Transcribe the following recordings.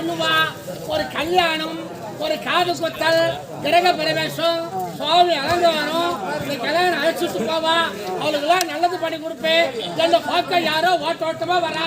சொல்லுவா ஒரு கல்யாணம் ஒரு காது குத்தல் கிரக பிரவேசம் சுவாமி அலங்காரம் இந்த கல்யாணம் அழைச்சிட்டு போவா. அவளுக்கெல்லாம் நல்லது பண்ணி கொடுப்பேன். இந்த பார்க்க யாரோ ஓட்ட ஓட்டமா வரா.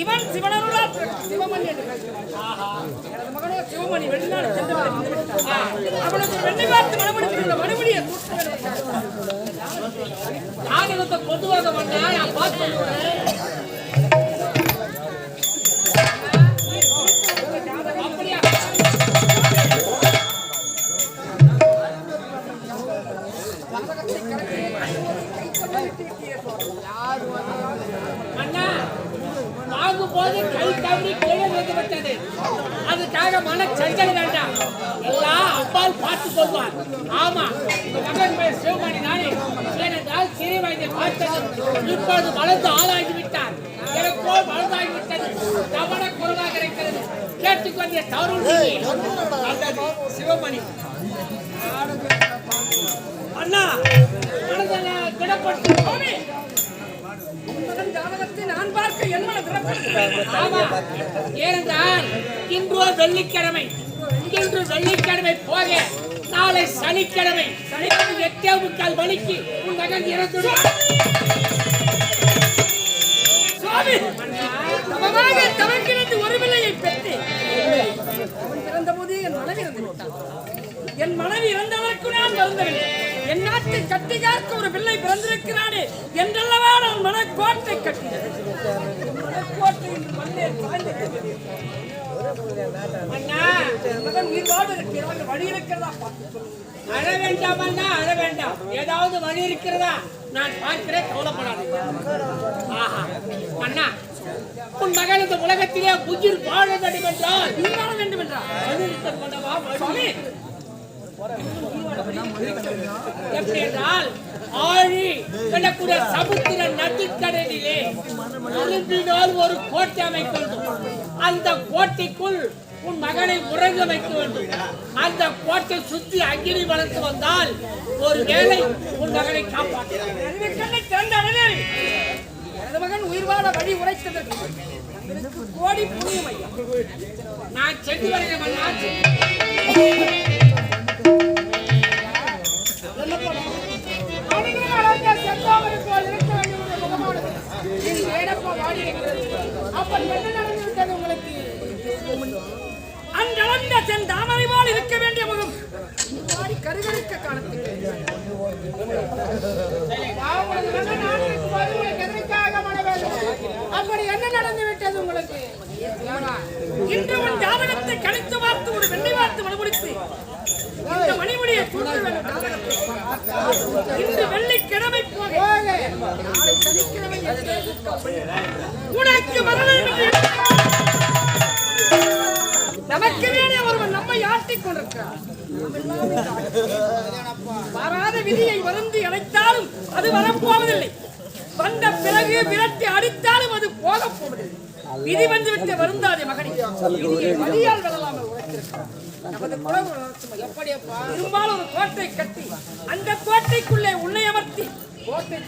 இவன் சிவனருளால் சிவமணி எனது மகனோ சிவமணி வெளிநாடு சென்று அவனுக்கு வெள்ளை பார்த்து மனமுடிக்கிற வந்தா நான் பார்த்து அதுக்காக மன சஞ்சல் வேண்டாம் எல்லாம் அப்பால் பார்த்து கொள்வார். ஆமா மகன் பெயர் சிவமணி தானே ஏனென்றால் சிறு வயதை பார்த்தது இப்பொழுது வளர்ந்து ஆளாகி விட்டார். எனக்கு வளர்ந்தாகி விட்டது. கவன குறைவாக இருக்கிறது. கேட்டுக்கொண்டே தவறு சிவமணி அண்ணா மனதில் திடப்பட்டு ஏனென்றால் இன்றோ வெள்ளிக்கிழமை இன்று வெள்ளிக்கிழமை போக நாளை சனிக்கிழமை. சனிக்கிழமை எட்டே முக்கால் மணிக்கு உன் மகன் இறந்து சுவாமி சமமாக தவங்கிருந்து ஒரு விலையை பெற்று அவன் பிறந்த என் மனைவி இறந்து விட்டான். என் மனைவி இறந்தவருக்கு நான் வருந்தவில்லை. என் நாட்டை கட்டி காக்க ஒரு பிள்ளை பிறந்திருக்கிறானே என்றல்லவா நான் மனக்கோட்டை கட்டினேன். மனக்கோட்டை. அண்ணா என் மகன் உயிர் வாழ்வதற்கு ஏதாவது வழி இருக்கிறதா பார்த்து சொல்லுங்கள். அழ வேண்டாம் அண்ணா அழ வேண்டாம். ஏதாவது வழி இருக்கிறதா? நான் பார்க்கிறேன் கவலைப்படாது ஆஹா. அண்ணா உன் மகன் இந்த உலகத்திலே உயிர் வாழ வேண்டும் என்றால் வேண்டும் என்றார் மனிதத்தம் கொண்டவா வழி. சுவாமி எப்படி என்றால் ஆழி கிடக்கூடிய சமுத்திர நதிக்கடலிலே விரும்பினால் ஒரு கோட்டை அமைக்க வேண்டும். அந்த கோட்டைக்குள் உன் மகனை உறங்க வைக்க வேண்டும். அந்த கோட்டை சுத்தி அக்கினி வளர்த்து வந்தால் ஒரு வேளை உன் மகனை காப்பாற்ற எனது மகன் உயிர் வாழ வழி உரைத்ததற்கு கோடி புண்ணியம் நான் சென்று வருகிறேன் உங்களுக்கு? அன்றளந்த செந்தாமரை போல் இருக்க வேண்டிய முகம் வாடி கருகருக்க காணத்திற்கு அப்படி என்ன நடந்து விட்டது உங்களுக்கு இன்று உன் ஜாதகத்தை கணித்து பார்த்து ஒரு வெள்ளி பார்த்து மனமுடித்து இந்த மணிமுடியை சூட்ட வேண்டும் இன்று வெள்ளிக்கிழமை போக சனிக்கிழமை உனக்கு நமக்கு ஒருவன் நம்மை ஆட்டிக் கொண்டிருக்கிறார் வராத விதியை வருந்தி அடைத்தாலும் அது வரப்போவதில்லை. வந்த பிறகு விரட்டி அடித்தாலும் அது போக போவதில்லை விதி வந்துவிட்டு வருந்தாதே மகனே. விதியை வழியால் வெல்லலாமல் உழைத்திருக்கிறார் நமது வளர்த்தும் எப்படியப்பா? பெரும்பாலும் ஒரு கோட்டை கட்டி அந்த கோட்டைக்குள்ளே உன்னை அமர்த்தி கோட்டை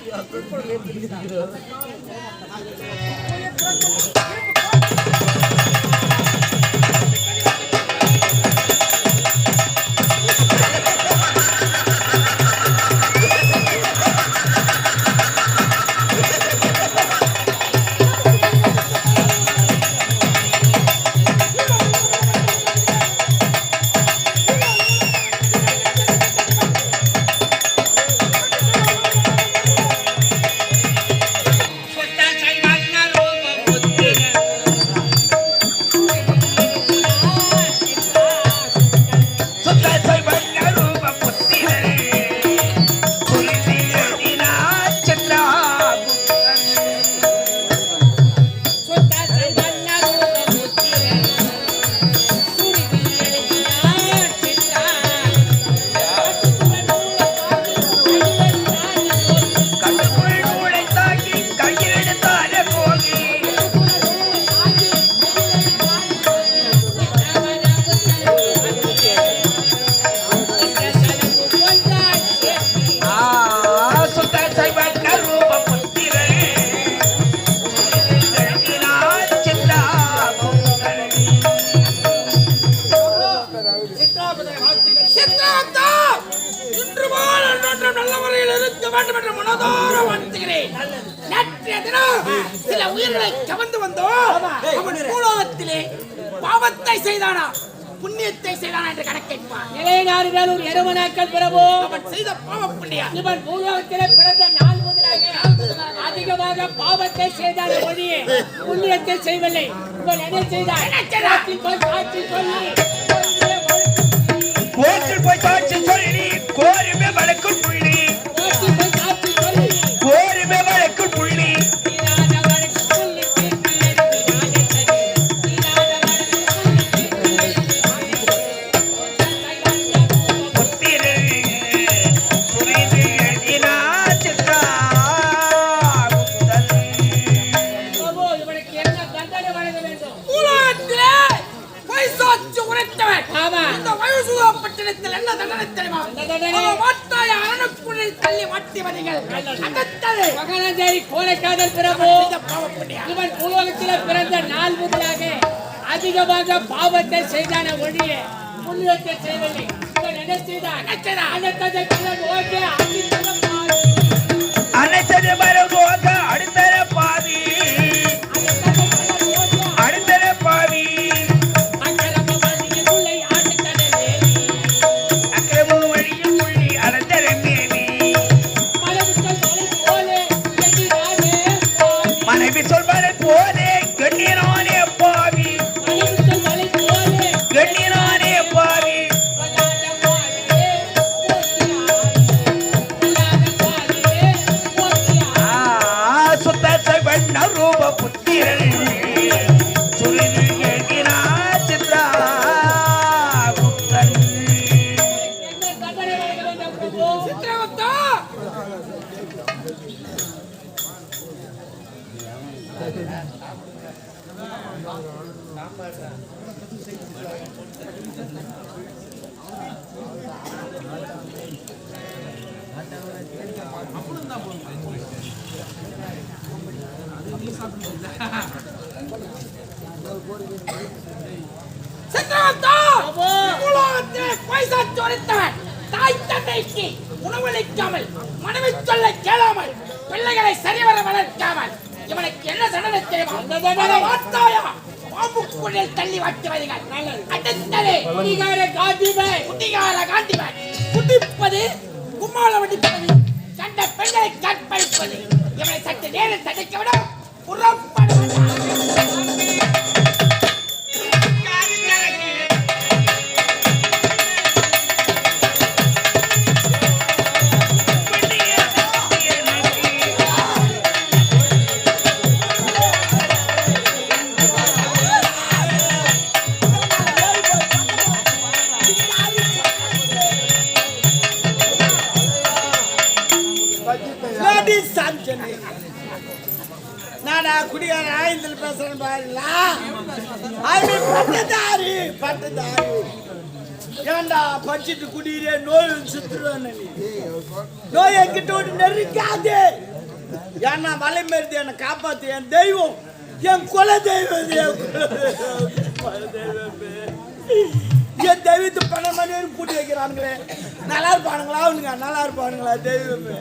பாவத்தை செய்தானா? புண்ணியத்தை செய்தானா என்று கணக்கெடுப்பான் நிலைநாடு வேலூர் எருமனாக்கள் பிரபு அவன் செய்த பாவ புண்ணியம். இவன் பூலோகத்திலே பிறந்த நாள் முதலாக அதிகமாக பாவத்தை செய்தால் ஒழிய புண்ணியத்தை செய்யவில்லை. இவன் என்ன செய்தார்? சாட்சி சொல், சாட்சி சொல்லி. போய் சாட்சி சொல்லி கோரிமை வழக்குள் புள்ளி தாய் உணவளிக்காமல் மனைவி சொல்ல கேளாமல் பிள்ளைகளை சரிவர வளர்க்காமல் இவனுக்கு என்ன தண்டனை தெரியுமா? என்ன பாம்புக்குள்ளில் தள்ளி வாட்டுவதுகள் அடுத்தது குடிகார காந்திபாய் குட்டிகால காண்டிவன் குடிப்பது கும்மாள வடிப்பது கண்ட பெண்களை கற்பழிப்பது. இவனை சற்று நேரம் தடுக்க விட புறப்படுவது. ஆயுதத்தில் பாருங்களா? அது பட்டதாரி பட்டதாரி. ஏண்டா படிச்சுட்டு குடியிலே நோய் சுத்துருவேன் நோய் என்கிட்ட விட்டு நெருக்காது. ஏன்னா மலை மருந்து என்னை காப்பாத்து என் தெய்வம் என் குல தெய்வம் என் தெய்வத்து தெய்வமே. தெய்வத்தை மணி பூட்டி வைக்கிறானுங்களே. நல்லா இருப்பானுங்களா? அவனுங்க நல்லா இருப்பானுங்களா? தெய்வமே.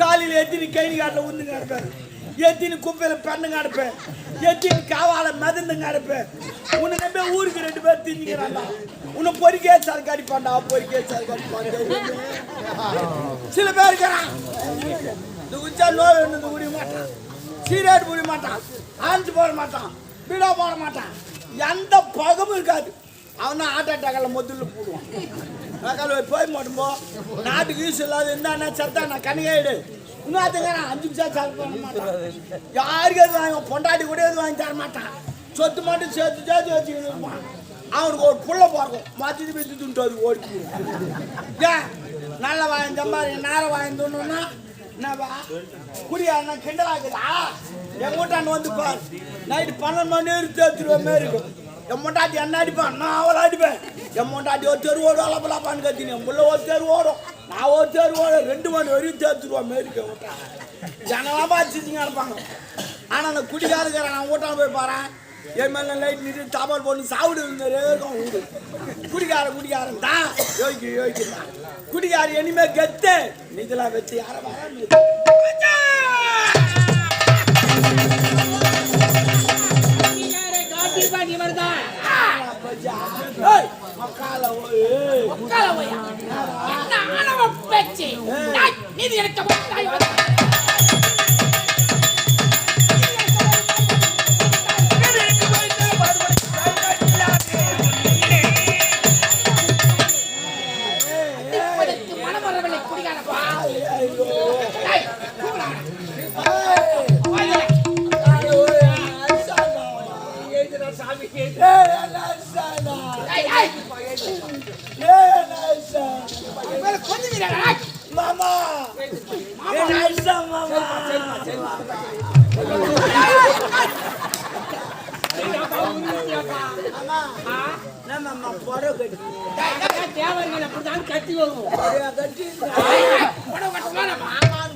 காலையில் எத்தினி கைனி காட்டில் உந்துங்க இருக்காரு. எத்தினி குப்பையில் பெண்ணுங்க அனுப்பேன். எத்தினு காவால மிதந்துங்க அனுப்பேன். உன்னை நம்பி ஊருக்கு ரெண்டு பேர் திஞ்சுக்கிறான்டா உன்னை பொறிக்கே சரக்கு அடிப்பான்டா. பொறிக்கே சரக்கு அடிப்பான் சில பேர் இருக்கிறான். இந்த உச்சா நோய் ஒன்று இந்த முடிய மாட்டான். சீரேட் முடிய மாட்டான். ஆஞ்சு போட மாட்டான். பீடா போட மாட்டான். எந்த பகமும் இருக்காது. அவன் ஹார்ட் அட்டாக்கில் முதல்ல போடுவான். மக்கள் போய் மாட்டோம்போ நாட்டுக்கு யூஸ் இல்லாத இருந்தா செத்தா நான் கணிகாயிடு இன்னும் நான் அஞ்சு நிமிஷம் சார்ஜ் பண்ண மாட்டான். யாருக்கு எது வாங்க பொண்டாட்டி கூட எது வாங்கி தர மாட்டான். சொத்து மட்டும் சேர்த்து சேர்த்து வச்சுக்கிட்டு இருப்பான். அவனுக்கு ஒரு புள்ள பிறக்கும். மாற்றி போய் துண்டு அது ஓடிக்கு ஏன்? நல்ல வாங்கி சம்பாதி நேரம் வாங்கி தோணுன்னா என்னப்பா? குடியா நான் கிண்டலாக்குதா என் வீட்டாண்டு வந்து பார். நைட்டு பன்னெண்டு மணி நேரம் தேத்துருவேன் மாரி இருக்கும். என் முட்டாட்டி என்ன அடிப்பான்? நான் அவளை அடிப்பேன். என் மொண்டாட்டி ஒரு தெரு ஓடும் அளப்பலாப்பான்னு கத்தினேன் என் புள்ள ஒரு தெரு ஓடும் நான் ஒரு தெரு ஓடும் ரெண்டு மணி வரையும் தேத்துருவேன் மாரி இருக்க விட்டான் ஜனலாம் பார்த்துச்சிங்க இருப்பாங்க ஆனால் அந்த குடிகாரங்கிற நான் வீட்டான போய் பாறேன் என் மேல லைட் நின்று தாபால் போட்டு சாப்பிடு இருக்கும் வீடு குடிகாரன் குடிகாரன் தான் யோகி யோகி தான் குடிகாரன் இனிமே கெத்து இதெல்லாம் வச்சு யார காட்டிப்பான் இவர்தான் மக்கால ஓய் உட்கார போயா. என்ன ஆணவ பேச்சு? டேய், நீதி எடுக்க மாட்டாய் மாமா கட்டி வருவோம் கட்டி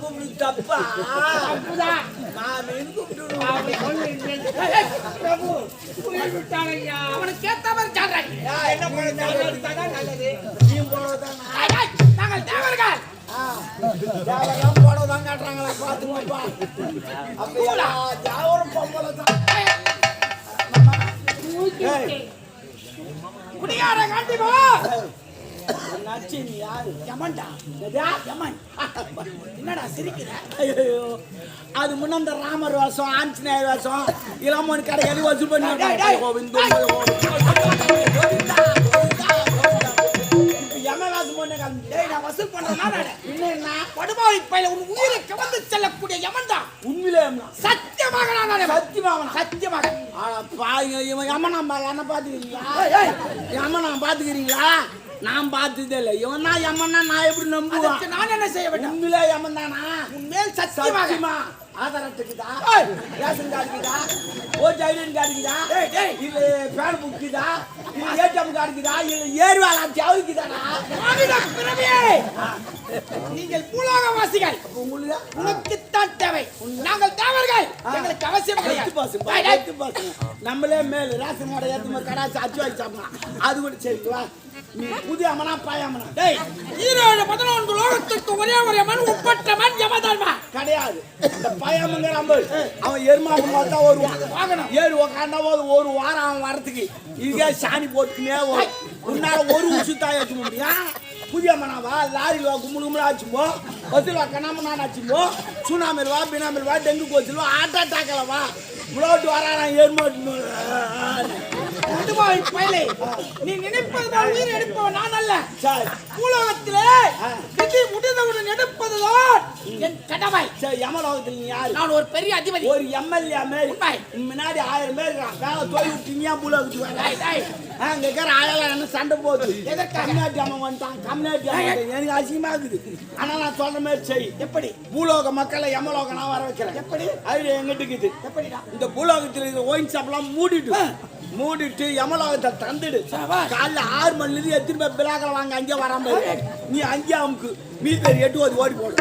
கூப்பிடு தப்பா மாமின்னு கூப்பிட்டு. அவனுக்கு ஏத்த மாதிரி. என்ன அதான் நல்லது. நீ போடதான் தேவையெல்லாம் போடதான் காட்டுறாங்களா பாத்துங்கப்பா அப்படியா தேவரம் பொம்பளை தான் டேய், யாரு என்னடா சிரிக்கிற? அது முன்ன ராமர் வேஷம் ஆஞ்சநேயர் வேஷம். இளமன் கடை எது வசூல் பண்ணி கோவிந்தோ டேய். டேய் நான் வசூல் பண்றேன்னா. என்ன படுபாவி பையில உன் உயிரை கவர்ந்து செல்லக்கூடிய யமன் தான் உண்மையிலே சத்தியமாக நான் சத்தியமாவனா? சத்தியமாக. ஆனா பாருங்க இவன் யமனா என்ன பாத்துக்கிறீங்களா. யமனா பாத்துக்கிறீங்களா நான் பார்த்ததே இல்லை. இவன் யமன்னா நான் எப்படி நம்புவேன்? நான் என்ன செய்ய வேண்டும்? உண்மையிலே யமன் தானா உன் மேல் சத்தியமாக. சத்தியமா. ஆதார் அட்டைக்குதா. ரேஷன் கார்டுக்குதா ஓட்டு ஐடென்டி கார்டுக்குதா. இது பேன் புக்குதா? இது ஏடிஎம் கார்டுக்குதா? இது ஏர்வாலா ஜவுக்குதாடா நீங்கள் பூலோகவாசிகள். உங்களுக்கு உனக்குத்தான் தேவை. நாங்கள் தேவர்கள். எங்களுக்கு அவசியம் கிடையாது நம்மளே மேல் ரேஷன் கார்டை ஏத்து மாதிரி கடாச்சு அச்சு வாங்கி சாப்பிடலாம். அது கூட சரி வா. நீ புதிய அம்மனா பாயம்மனா டேய் ஈரோடு பதினொன்று லோகத்திற்கு ஒரே ஒரு மண் உப்பட்டவன் யமதர்மா. கிடையாது. இந்த பையமுங்க நம்ம அவன் மாதிரி தான் வருவான். வாங்கணும். ஏறி உக்காண்டா போது ஒரு வாரம் அவன் வரத்துக்கு இதே சாணி போட்டுக்கினே வரும். உன்னால ஒரு உசு தாய் வச்சுக்க முடியும். புதிய மனாவா லாரியில் வா கும்பல் கும்பல் ஆச்சுமோ பஸ்ஸில் வா கண்ணாமண்ணா ஆச்சுமோ சுனாமில் வா பினாமில் வா டெங்கு கோச்சில் வா ஆட்டா டாக்கல வா. புலோட்டு வரான் எருமாட்டு படுபாவி பயலே நீ நினைப்பது போல் உயிர் எடுப்பவன் நான் அல்ல. பூலோகத்திலே விதி முடிந்தவுடன் எடுப்பதுதான் என் கடமை. யமலோகத்தில் நீ யாரு? நான் ஒரு பெரிய அதிபதி. ஒரு எம்எல்ஏ மாரி. முன்னாடி ஆயிரம் பேர் வேலை தோய் விட்டு நீ ஏன் புலோகத்துக்கு வர. அங்க இருக்கிற ஆயெல்லாம் என்ன சண்டை போகுது? கம்யூனிட்டி அம்மன் வந்துட்டான் அம்மன் எனக்கு அசிங்கமா இருக்குது ஆனா நான் சொல்ற மாதிரி செய். எப்படி? பூலோக மக்களை யமலோகம் நான் வர வைக்கிறேன். எப்படி? அது எங்கிட்ட இருக்குது. எப்படிடா? இந்த பூலோகத்தில் இந்த ஒயின் ஷாப்லாம் மூடிட்டு மூடிட்டு யமலோகத்தை தந்துடு. காலைல ஆறு மணில இருந்து எத்தனை பேர் பிளாக்கில் வாங்க அங்கே வராம இரு. நீ அங்கே அமுக்கு மீதி பேர் எட்டு ஓடி ஓடி போடு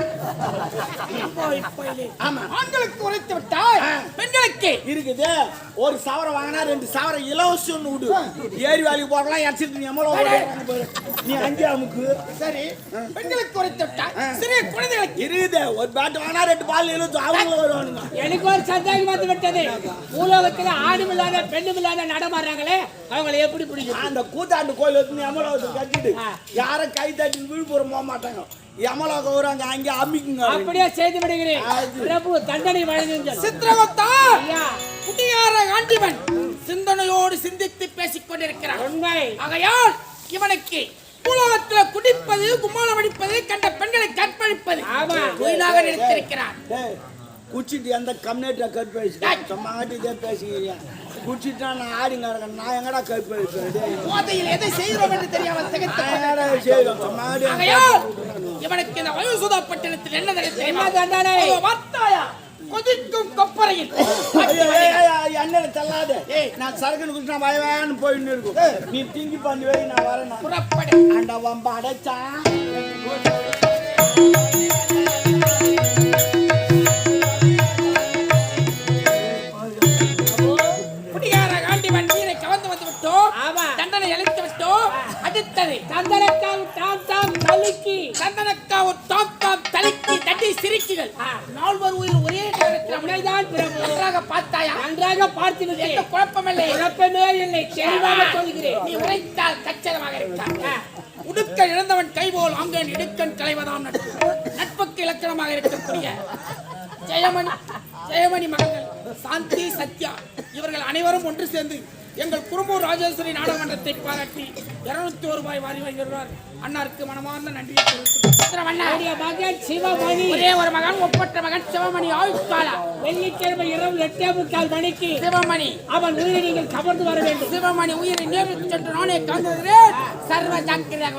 படுபாவி பயலே. ஆமா. ஆண்களுக்கு உரைத்து விட்டால். பெண்களுக்கு. இருக்குது. ஒரு சவரம் வாங்கினா ரெண்டு சவரம் இலவசம் விடு. ஏரி வேலைக்கு போறலாம் எச்சிட்டு நீ எவ்வளோ நீ அஞ்சு அமுக்கு. சரி. பெண்களுக்கு உரைத்து விட்டால் சிறிய குழந்தைகளுக்கு. இருக்குது. ஒரு பேட் வாங்கினா ரெண்டு பால் இழுத்து அவங்க வருவானுங்க எனக்கு ஒரு சந்தேகம் வந்து விட்டது. பூலோகத்தில் ஆணும் இல்லாத பெண்ணும் இல்லாத நடமாடுறாங்களே அவங்களை எப்படி பிடிக்கும்? அந்த கூத்தாண்டு கோயில் வந்து எமலோகத்தை கட்டிட்டு. யாரும் கை தட்டி விழுப்புரம் போக மாட்டாங்க. எமலோகம் வருவாங்க அங்கே அம்மிக்குங்க அப்படியே செய்து விடுகிறேன். பிரபு தண்டனை வழங்குங்கள். சித்திரவத்தா ஐயா, குடியார ஆண்டிவன் சிந்தனையோடு சிந்தித்து பேசிக் கொண்டிருக்கிறான். உண்மை. ஆகையால் இவனுக்கு பூலோகத்தில் குடிப்பது கும்மாளம் அடிப்பது கண்ட பெண்களை கற்பழிப்பது. ஆமா. தொழிலாக நினைத்திருக்கிறான். டேய், குடிச்சிட்டு எந்த கம்யூனிட்டியா கற்பு பேசி சும்மாட்டி இதே பேசிக்கிறீங்க குடிச்சிட்டா நான் ஆடிங்க இருக்கேன் நான் எங்கடா போதையில் எதை செய்கிறோம் என்று நான் எங்கடா ஆகையால் இவனுக்கு இந்த வயோசுதா பட்டணத்தில் என்ன தெரியுமா? தண்டனை? வார்த்தாயா? கொதிக்கும் கொப்பரையில். எண்ணெயில தள்ளாத. நான் சரக்குன்னு குடிச்சு நான் போயின்னு இருக்கும். நீ திங்கி பண்ணி வை நான் வரேன். புறப்படு. ஆண்டா வம்ப சிரிக்குகள் நால்வர் உயிர் ஒரே நன்றாக பார்த்தாயா? நன்றாக பார்த்து எந்த குழப்பமில்லை. குழப்பமே இல்லை. தெளிவாக சொல்கிறேன். நீ உரைத்தால் கச்சிதமாக உடுக்க இழந்தவன் கைபோல் அங்கன் இடுக்கன் களைவதாம் நட்பு. நட்புக்கு இலக்கணமாக இருக்கக்கூடிய ஜெயமணி ஜெயமணி மகன்கள் சாந்தி சத்யா இவர்கள் அனைவரும் ஒன்று சேர்ந்து எங்கள் குறும்பூர் ராஜேஸ்வரி நாடகமன்றத்தை பாராட்டி இருநூத்தி ஒரு ரூபாய் வாரி வருகிறார் அன்னாருக்கு மனமார்ந்த நன்றியை தெரிவித்துக் மகன் சிவமணி ஒரே ஒரு மகன் ஒப்பற்ற மகன் சிவமணி ஆயுஷ்காலா. வெள்ளிக்கிழமை இரவு எட்டே முக்கால் மணிக்கு சிவமணி. அவன் உயிரை நீங்கள் கவர்ந்து வர வேண்டும். சிவமணி உயிரை நேரில் சென்று நானே காண்கிறேன். சர்வ ஜாக்கிரதையாக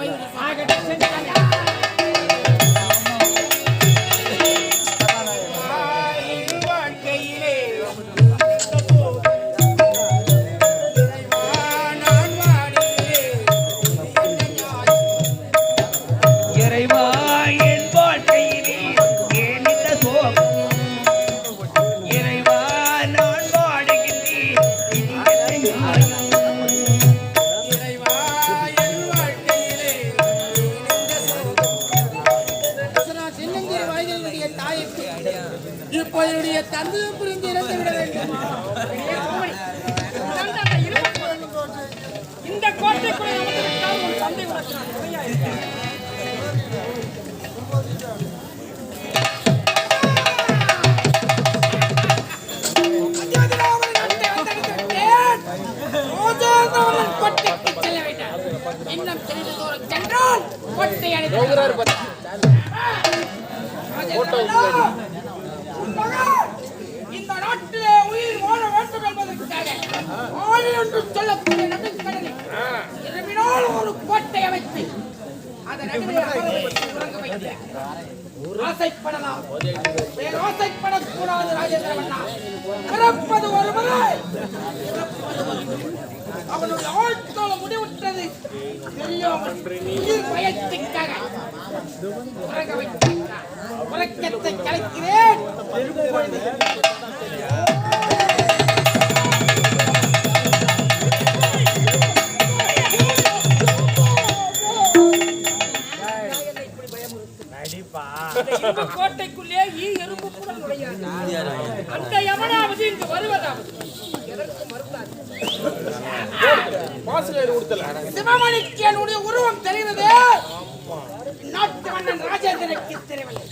இந்த நாட்டிலே உயிர் வாழ வேண்டும் என்பதற்காக ஆளி என்று சொல்லக்கூடிய இரவினால் ஒரு கோட்டை அமைத்து நடுவே வைத்து ஆசைப்படலாம் வேறு ஆசைப்படக்கூடாது பிறப்பது ஒரு முறை ஒரு முறை. அவனுடைய ஆட்கள முடிவுற்றது. தெரியாமல் பயத்துக்காக. வைத்திருக்கிறார். உறக்கத்தை கலைக்கிறேன். கோட்டைக்குள்ளே ஈ எறும்பு கூட நுழையாது. அந்த எவனாவது இங்கு வருவதாவது எதற்கு மறுத்தார் என்னுடைய உருவம் தெரிவது நாட்டு மன்னன் ராஜேந்திரனுக்கு தெரியவில்லை.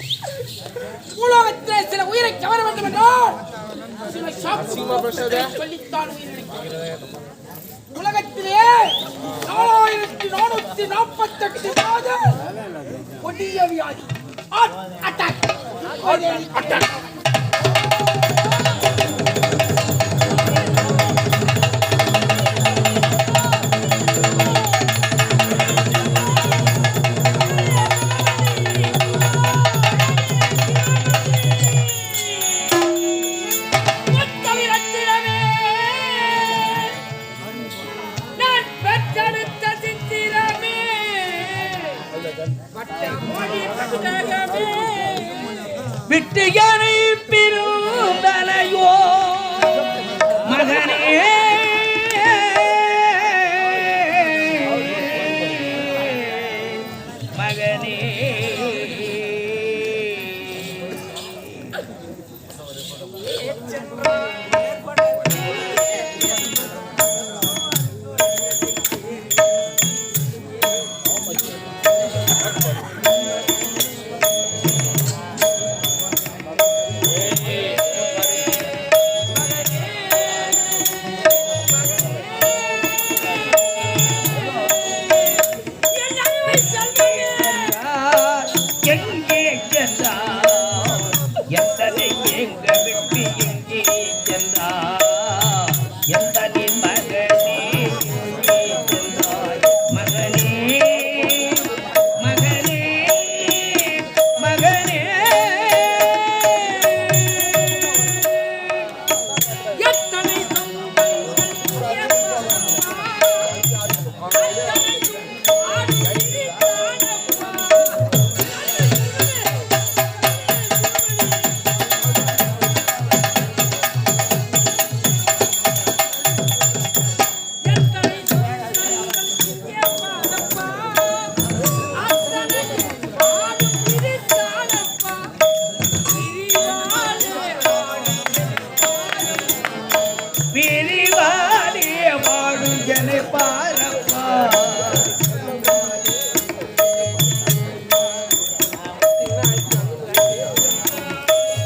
பூலோகத்திலே சில உயிரை கவர வேண்டும் என்றால் சொல்லித்தான் உலகத்திலே நாலாயிரத்தி நானூத்தி நாற்பத்தெட்டு மாதம் கொடிய வியாதி அட்டாக். அட்டாக். விட்டு யானை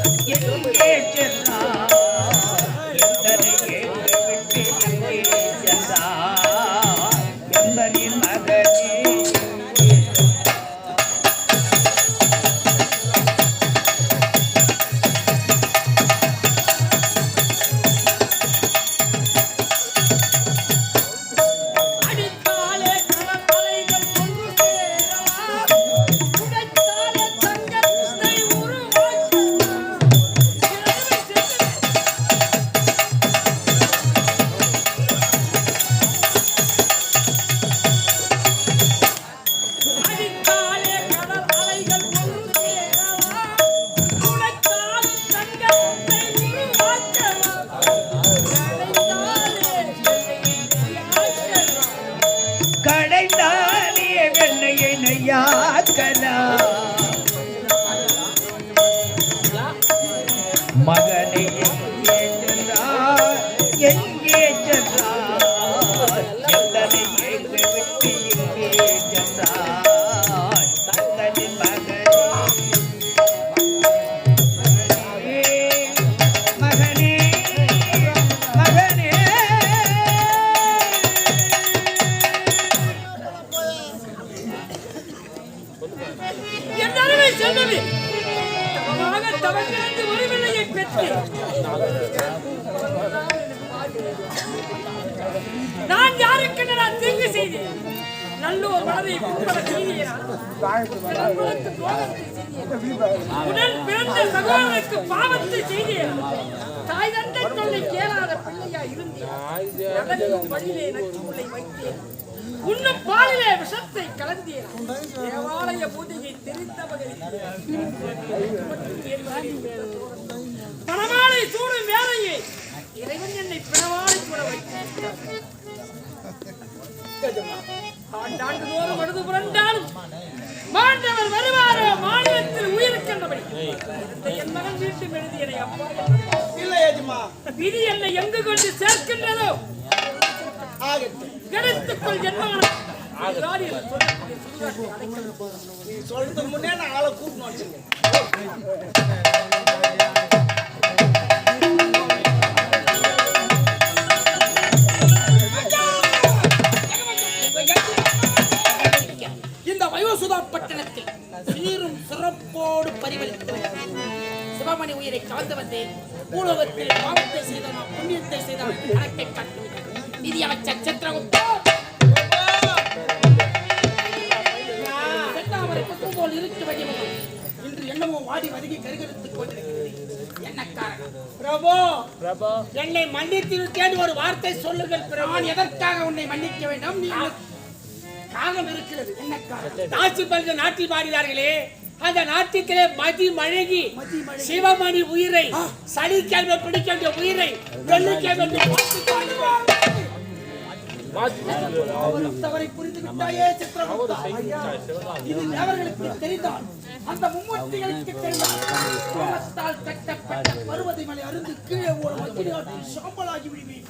Yeah. ஐயா நகரின் வழியிலே வைத்தேன். உண்ணும் பாலிலே விஷத்தை கலந்தேன். தேவாலய பூஜையை தெரிந்தவர்கள் மணமாலை சூடும் வேலையை இறைவன் என்னை பிறவாலை கூட ஆண்டாண்டு தோறும் அழுது புரண்டாலும் மாண்டவர் வருவாரோ? மாநிலத்தில் உயிருக்கின்றபடி. என் மகன் வீட்டு எழுதி என்னை அப்பா இல்லை விதி என்னை எங்கு கொண்டு சேர்க்கின்றதோ? எடுத்துக்கொள். நீ சொல்றதுக்கு முன்னே நான் ஆளை கூட்டணும் வச்சுங்க இந்த வயோசுதா பட்டணத்தில் சீரும் சிறப்போடு பரிவலித்து சிவமணி உயிரை கலந்து வந்தேன். பூலோகத்தில் பாவத்தை செய்தவனா புண்ணியத்தை செய்தவன் கணக்கை காட்டுகிறார். நிதி அமைச்சர் இருக்கு வடிவம். இன்று என்னமோ வாடி வதங்கி கருகெடுத்துக் கொண்டிருக்கிறது. என்ன காரணம்? பிரபு! பிரபு! என்னை மன்னித்து விட்டேன். ஒரு வார்த்தை சொல்லுங்கள் பிரபு. நான் எதற்காக உன்னை மன்னிக்க வேண்டும்? நீ காரணம் இருக்கிறது. என்ன காரணம்? தாசி பல்க நாட்டில் பாடினார்களே. அந்த நாட்டிலே மதி மழகி சிவமணி உயிரை சனிக்கிழமை பிடிக்க வேண்டிய உயிரை வெள்ளிக்கிழமை. அவரும் புரிந்து விட்டாயே சித்திரகுப்தா. இது தேவர்களுக்கு தெரிந்தால் அந்த மும்மூர்த்திகளுக்கு தெரிந்தால் கோபத்தால் கட்டப்பட்ட பருவதை மலை அருந்து கீழே ஓடும் அக்கினியாற்றில் சாம்பலாகி விடுவேன்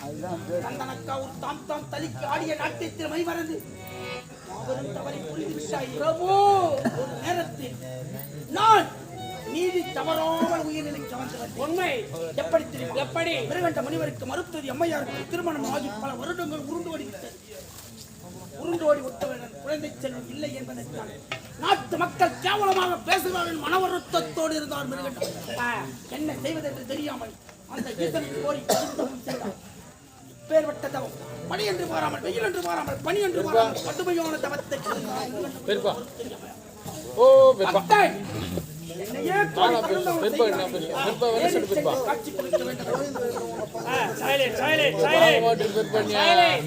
கந்தனக்கா ஒரு தாம் தாம் தலிக்கு ஆடிய நாட்டியத்தில் மை மறந்து அவரும் தவறை புரிந்து விட்டாய் பிரபு ஒரு நேரத்தில் நான் நீதி தவறாமல் உயிரிழக்க வந்தவன் உண்மை. எப்படி தெரியும் எப்படி? மிருகண்ட முனிவருக்கு மருத்துவதி அம்மையாருக்கு திருமணம் ஆகி பல வருடங்கள் உருண்டு ஓடிவிட்டது. உருண்டோடி விட்டவன் குழந்தை செல்வம் இல்லை என்பதற்காக நாட்டு மக்கள் கேவலமாக பேசுகிறார்கள். மன வருத்தத்தோடு இருந்தார் மிருகண்டம் என்ன செய்வது என்று தெரியாமல் அந்த ஈசனை கோரி செய்தார். பேர்பட்ட தவம். பனி என்று மாறாமல் வெயில் என்று மாறாமல் பனி என்று மாறாமல் கடுமையான தவத்தை தகுந்தவன் செய்கிறாய்.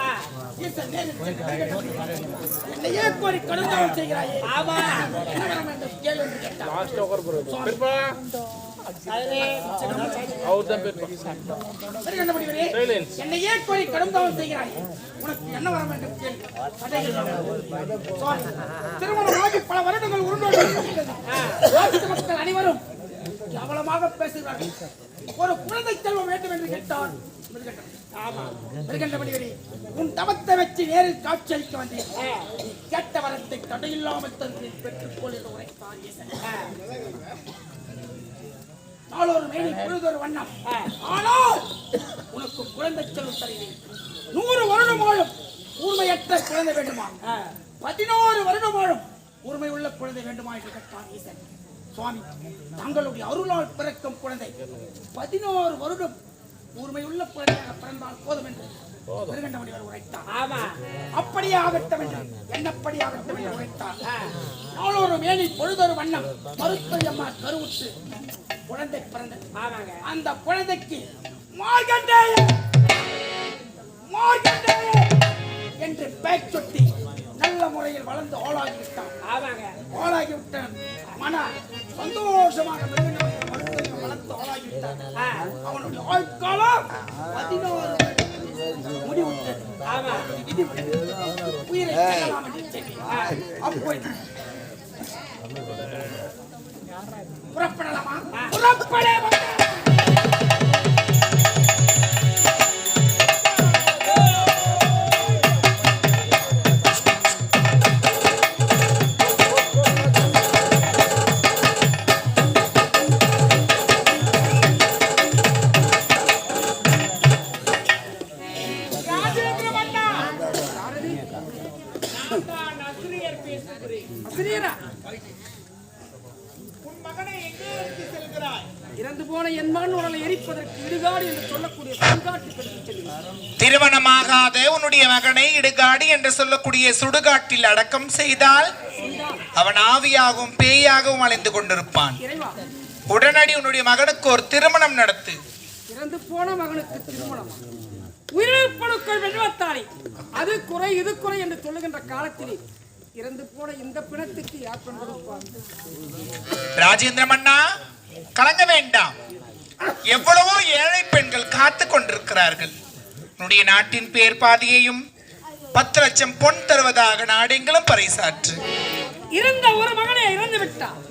ஆ, நேரில் வேண்டும். என்னையே கோரி ஆமா என்ன வர வேண்டும் கேள் என்று கேட்டார் என்னையே கோரி கடுந்தவன் செய்கிறாய். உனக்கு என்ன வர வேண்டும். திருமணமாகி பல வருடங்கள் உருண்டோடி அனைவரும் கேவலமாக பேசுகிறார்கள். ஒரு குழந்தை செல்வம் வேண்டும் என்று கேட்டான் உன் தவத்தை வச்சு நேரில் காட்சி அளிக்க வந்தேன். கேட்ட வரத்தை தடையில்லாமல் தந்து பெற்றுக்கொள் என்று உரைத்தான். நாளொரு மேனி பொழுதொரு வண்ணம். ஆனால் உனக்கு குழந்தை செல்வம் தருகிறேன். நூறு வருடம் வாழும் ஊர்மையற்ற குழந்தை வேண்டுமா பதினோரு வருடம் வாழும் ஊர்மை உள்ள குழந்தை வேண்டுமா என்று கேட்டான் ஈசன். சுவாமி தங்களுடைய அருளால் பிறக்கும் குழந்தை. பதினோரு வருடம் ஊர்மையுள்ள குழந்தையாக பிறந்தால் போதும் என்று மிருகண்டமணிவர் உரைத்தார். ஆமா. அப்படியே ஆகட்டும் என்று என்னப்படி ஆகட்டும் என்று உரைத்தார். நாளொரு மேனி பொழுதொரு வண்ணம் மருத்துவ அம்மா கருவுற்று குழந்தை பிறந்தது. ஆமாங்க. அந்த குழந்தைக்கு மார்கண்டேய மார்கண்டேய என்று பெயர் சுட்டி நல்ல முறையில் வளர்ந்து ஆளாகிவிட்டான். ஆமாங்க. ஆளாகிவிட்டான். மன சந்தோஷமாக வளர்ந்து ஆளாகிவிட்டான். அவனுடைய ஆயுட்காலம் பதினோரு முடிவுற்றது ஆமா விதிவிட்டது. உயிரை பெறலாம் புறப்படலாமா புறப்பட ஆசிரியரா உன் மகனை எங்கே எடுத்து செல்கிறாய்? இறந்து போன என் மகன் உடலை எரிப்பதற்கு இடுகாடு என்று சொல்லக்கூடிய திருமணமாகாத உன்னுடைய மகனை இடுகாடு என்று சொல்லக்கூடிய சுடுகாட்டில் அடக்கம் செய்தால் அவன் ஆவியாகவும் பேயாகவும் அலைந்து கொண்டிருப்பான். உடனடி உன்னுடைய மகனுக்கு ஒரு திருமணம் நடத்து. இறந்து போன மகனுக்கு திருமணம்? உயிரிழப்பணுக்கள் வெண்வத்தாரி அது குறை இது குறை என்று சொல்லுகின்ற காலத்திலே இறந்து போன இந்த பிணத்துக்கு யார் பெண் கொடுப்பார்? ராஜேந்திர மன்னா கலங்க வேண்டாம். எவ்வளவோ ஏழை பெண்கள் காத்து கொண்டிருக்கிறார்கள். உன்னுடைய நாட்டின் பேர் பாதியையும் பத்து லட்சம் பொன் தருவதாக நாடெங்கிலும் பறைசாற்று. இருந்த ஒரு மகனை இறந்து விட்டார்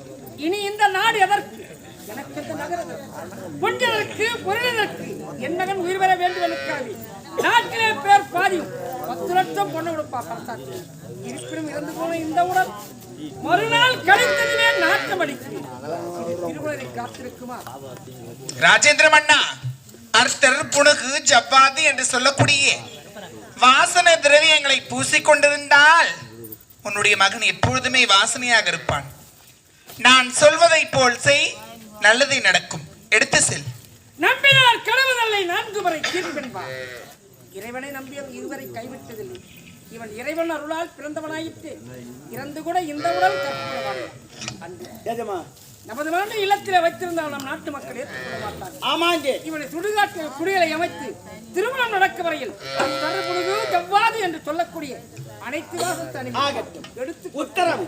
இனி இந்த நாடு எதற்கு? எனக்கு இந்த பொருளதற்கு என் மகன் உயிர் பெற வேண்டும் எனக்காக. நாட்டிலே பேர் பாதி. பத்து லட்சம் பொண்ணு கொடுப்பா பரசாட்டு இருப்பினும் இறந்து போன இந்த உடல். மறுநாள் கிடைத்ததுமே நாட்டம் அடிக்கிறேன் திருமணத்தை காத்திருக்குமா? ராஜேந்திர மன்னா அர்த்தர் புனகு ஜவ்வாது என்று சொல்லக்கூடிய. வாசனை திரவியங்களை பூசிக்கொண்டிருந்தால் உன்னுடைய மகன் எப்பொழுதுமே வாசனையாக இருப்பான். நான் சொல்வதை போல் செய் நல்லதை நடக்கும். எடுத்து செல். நம்பினார் கடவுளை நான்கு முறை தீர்ப்பென்பார் இறைவனை நம்பியவர் இதுவரை கைவிட்டதில்லை. இவன் இறைவன் அருளால் பிறந்தவனாயிற்று. இறந்து கூட இந்த உடல் கற்பனை அன்று ஏஜமா நமது நாட்டு இல்லத்திலே வைத்திருந்தால் நம் நாட்டு மக்கள் ஏற்றுக்கொள்ள மாட்டார்கள். ஆமாங்க இவனை சுடுகாட்டில் குடிகளை அமைத்து திருமணம் நடக்க வரையில் தருபுழுகு ஜவ்வாது என்று சொல்லக்கூடிய அனைத்து வாசத்தை. எடுத்து உத்தரவு